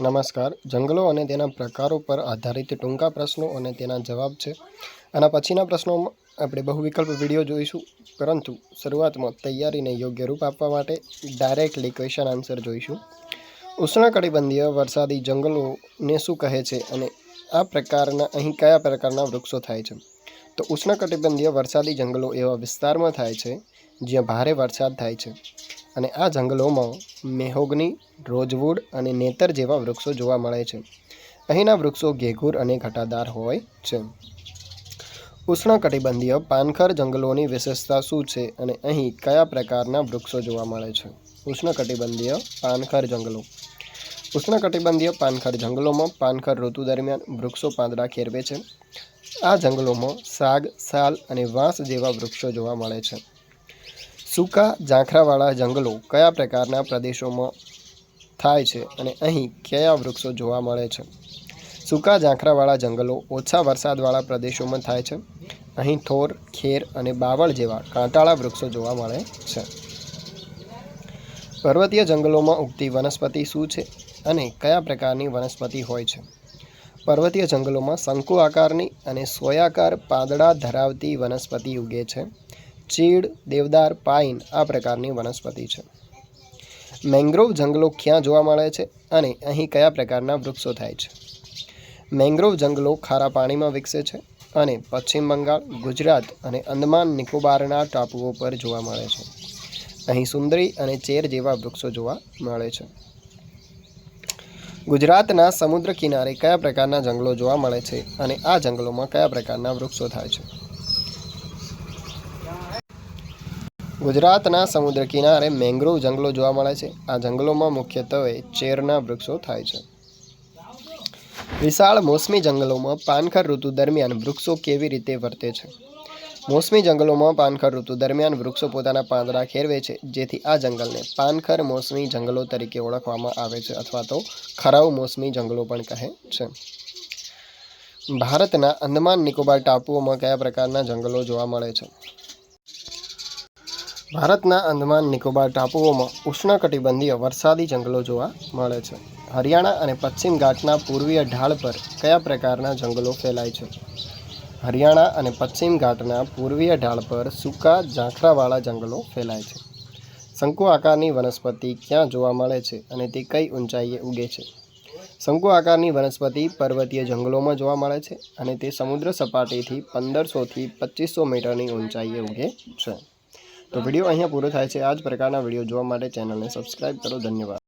નમસ્કાર. જંગલો અને તેના પ્રકારો પર આધારિત ટૂંકા પ્રશ્નો અને તેના જવાબ છે. આના પછીના પ્રશ્નોમાં આપણે બહુ વિકલ્પ વીડિયો જોઈશું. પરંતુ શરૂઆતમાં તૈયારીને યોગ્ય રૂપ આપવા માટે ડાયરેક્ટલી ક્વેશ્ચન આન્સર જોઈશું. ઉષ્ણકટિબંધીય વરસાદી જંગલોને શું કહે છે અને આ પ્રકારના, અહીં કયા પ્રકારના વૃક્ષો થાય છે? તો ઉષ્ણકટિબંધીય વરસાદી જંગલો એવા વિસ્તારમાં થાય છે જ્યાં ભારે વરસાદ થાય છે. અને આ જંગલોમાં મેહોગની, રોજવુડ અને નેતર જેવા વૃક્ષો જોવા મળે છે. અહીંના વૃક્ષો ઘેઘૂર અને ઘટાદાર હોય છે. ઉષ્ણકટિબંધીય પાનખર જંગલોની વિશેષતા શું છે અને અહીં કયા પ્રકારના વૃક્ષો જોવા મળે છે? ઉષ્ણકટિબંધીય પાનખર જંગલો. ઉષ્ણકટિબંધીય પાનખર જંગલોમાં પાનખર ઋતુ દરમિયાન વૃક્ષો પાંદડા ખેરવે છે. આ જંગલોમાં સાગ, સાલ અને વાંસ જેવા વૃક્ષો જોવા મળે છે. સૂકા ઝાંખરાવાળા જંગલો કયા પ્રકારના પ્રદેશોમાં થાય છે અને અહીં કયા વૃક્ષો જોવા મળે છે? સૂકા ઝાંખરાવાળા જંગલો ઓછા વરસાદવાળા પ્રદેશોમાં થાય છે. અહીં થોર, ખેર અને બાવળ જેવા કાંટાળા વૃક્ષો જોવા મળે છે. પર્વતીય જંગલોમાં ઉગતી વનસ્પતિ શું છે અને કયા પ્રકારની વનસ્પતિ હોય છે? પર્વતીય જંગલોમાં શંકુ આકારની અને સોયાકાર પાંદડા ધરાવતી વનસ્પતિ ઉગે છે. ચીડ, દેવદાર, પાઇન આ પ્રકારની વનસ્પતિ છે. મેંગ્રોવ જંગલો ક્યાં જોવા મળે છે અને અહીં કયા પ્રકારના વૃક્ષો થાય છે? મેંગ્રોવ જંગલો ખારા પાણીમાં વિકસે છે અને પશ્ચિમ બંગાળ, ગુજરાત અને અંદમાન નિકોબારના ટાપુઓ પર જોવા મળે છે. અહીં સુંદરી અને ચેર જેવા વૃક્ષો જોવા મળે છે. ગુજરાતના સમુદ્ર કિનારે કયા પ્રકારના જંગલો જોવા મળે છે અને આ જંગલોમાં કયા પ્રકારના વૃક્ષો થાય છે? ગુજરાતના સમુદ્ર કિનારે મેંગ્રોવ જંગલો જોવા મળે છે. આ જંગલોમાં મુખ્યત્વે ચેરના વૃક્ષો થાય છે. વિશાળ મોસમી જંગલોમાં પાનખર ઋતુ દરમિયાન વૃક્ષો કેવી રીતે વર્તે છે? મોસમી જંગલોમાં પાનખર ઋતુ દરમિયાન વૃક્ષો પોતાના પાંદડા ખેરવે છે. જેથી આ જંગલને પાનખર મોસમી જંગલો તરીકે ઓળખવામાં આવે છે અથવા તો ખરાવ મોસમી જંગલો પણ કહે છે. ભારતના અંદમાન નિકોબાર ટાપુઓમાં કયા પ્રકારના જંગલો જોવા મળે છે? ભારતના અંદમાન નિકોબાર ટાપુઓમાં ઉષ્ણકટિબંધીય વરસાદી જંગલો જોવા મળે છે. હરિયાણા અને પશ્ચિમ ઘાટના પૂર્વીય ઢાળ પર કયા પ્રકારના જંગલો ફેલાય છે? હરિયાણા અને પશ્ચિમ ઘાટના પૂર્વીય ઢાળ પર સૂકા ઝાંખરાવાળા જંગલો ફેલાય છે. શંકુ આકારની વનસ્પતિ ક્યાં જોવા મળે છે અને તે કઈ ઊંચાઈએ ઉગે છે? શંકુ આકારની વનસ્પતિ પર્વતીય જંગલોમાં જોવા મળે છે અને તે સમુદ્ર સપાટીથી પંદરસોથી પચીસો મીટરની ઊંચાઈએ ઉગે છે. તો વીડિયો અહીંયા પૂરો થાય છે. આ જ પ્રકારના વીડિયો જોવા માટે ચેનલને સબસ્ક્રાઈબ કરો. ધન્યવાદ.